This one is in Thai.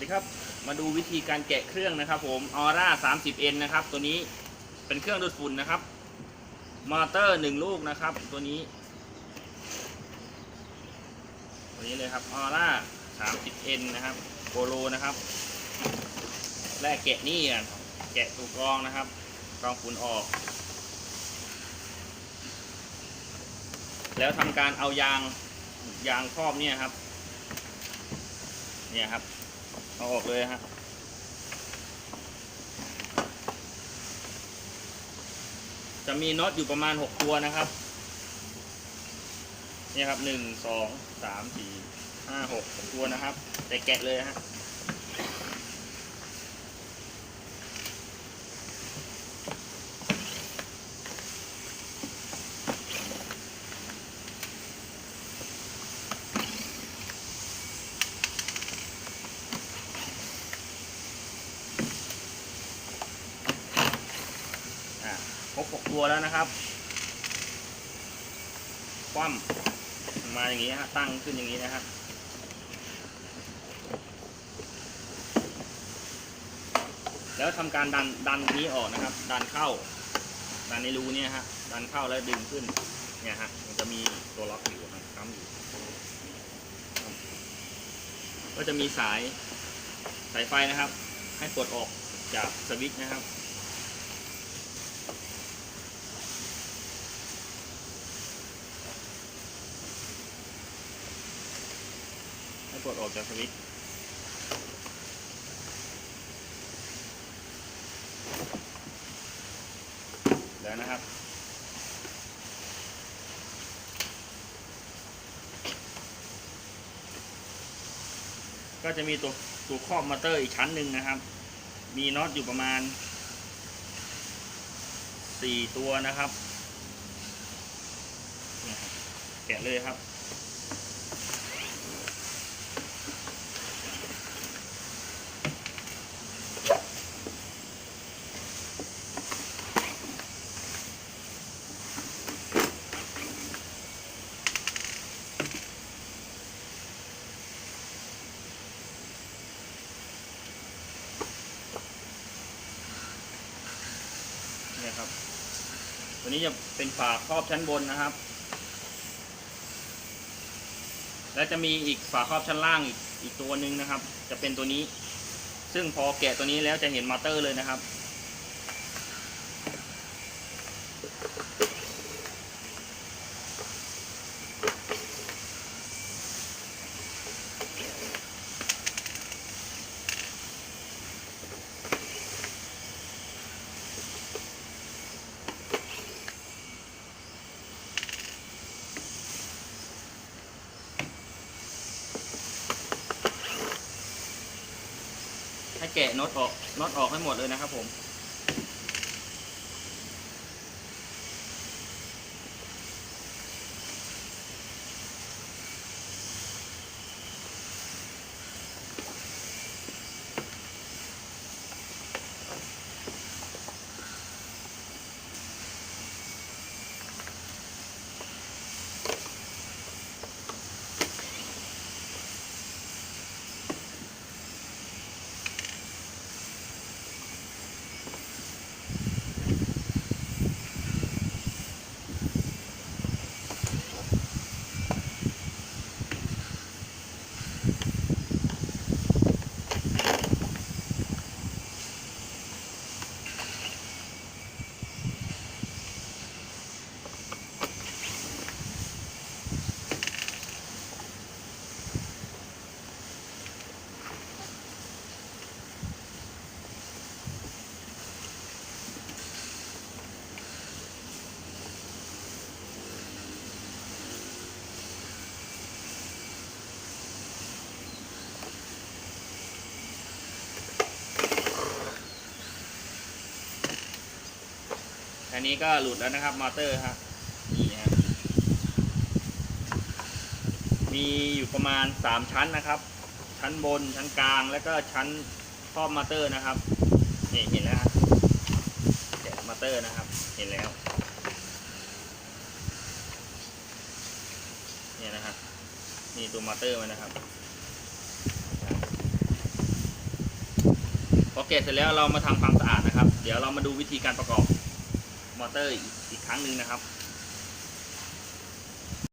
ดีครับ มาดูวิธีการแกะเครื่องนะครับ ผมออร่า 30N นะครับ ตัวนี้เป็นเครื่องดูดฝุ่นนะครับ มอเตอร์หนึ่งลูกนะครับ ตัวนี้ ตัวนี้เลยครับออร่า 30N นะครับโปโลนะครับ แรกแกะนี่อะแกะตัวกรองนะครับกรองฝุ่นออก แล้วทำการเอายางยางครอบเนี่ยครับเนี่ยครับ เอาออกเลยฮะจะมีน็อตอยู่ประมาณ 6 ตัวนะครับ นี่ครับหนึ่งสองสามสี่ห้าหกตัวนะครับ แต่แกะเลยฮะ บหกตัวแล้วนะครับ คว่ำมาอย่างนี้ฮะ ตั้งขึ้นอย่างนี้นะครับแล้วทำการดันดันนี้ออกนะครับ ดันเข้า ดันในรูเนี่ยฮะ ดันเข้าแล้วดึงขึ้น เนี่ยฮะ มันจะมีตัวล็อกอยู่ครับค้ำอยู่ ก็จะมีสายสายไฟนะครับ ให้ปลดออกจากสวิตช์นะครับ กดออกจากสวิตช์แล้วนะครับก็จะมีตัวตัวครอบมอเตอร์อีกชั้นหนึ่งนะครับ มีน็อตอยู่ประมาณ 4 ตัวนะครับเนี่ยครับแกะเลยครับ นะครับ ตัวนี้จะเป็นฝาครอบชั้นบนนะครับ และจะมีอีกฝาครอบชั้นล่างอีกอีกตัวหนึ่งนะครับ จะเป็นตัวนี้ ซึ่งพอแกะตัวนี้แล้วจะเห็นมอเตอร์เลยนะครับ แกะน็อตออกน็อตออกให้หมดเลยนะครับผม นนี้ก็หลุดแล้วนะครับมอเตอร์ฮะนี่ฮะมีอยู่ประมาณ 3 ชั้นนะครับ ชั้นบนชั้นกลางแล้วก็ชั้นครอบมอเตอร์นะครับนี่เห็นแล้วเดี๋ยมอเตอร์นะครับ เห็นแล้วเนี่ยนะครับนี่ตัวมอเตอร์มันนะครับพอเกตเสร็จแล้วเรามาทำความสะอาดนะครับ เดี๋ยวเรามาดูวิธีการประกอบ มอเตอร์อีกครั้งหนึ่งนะครับ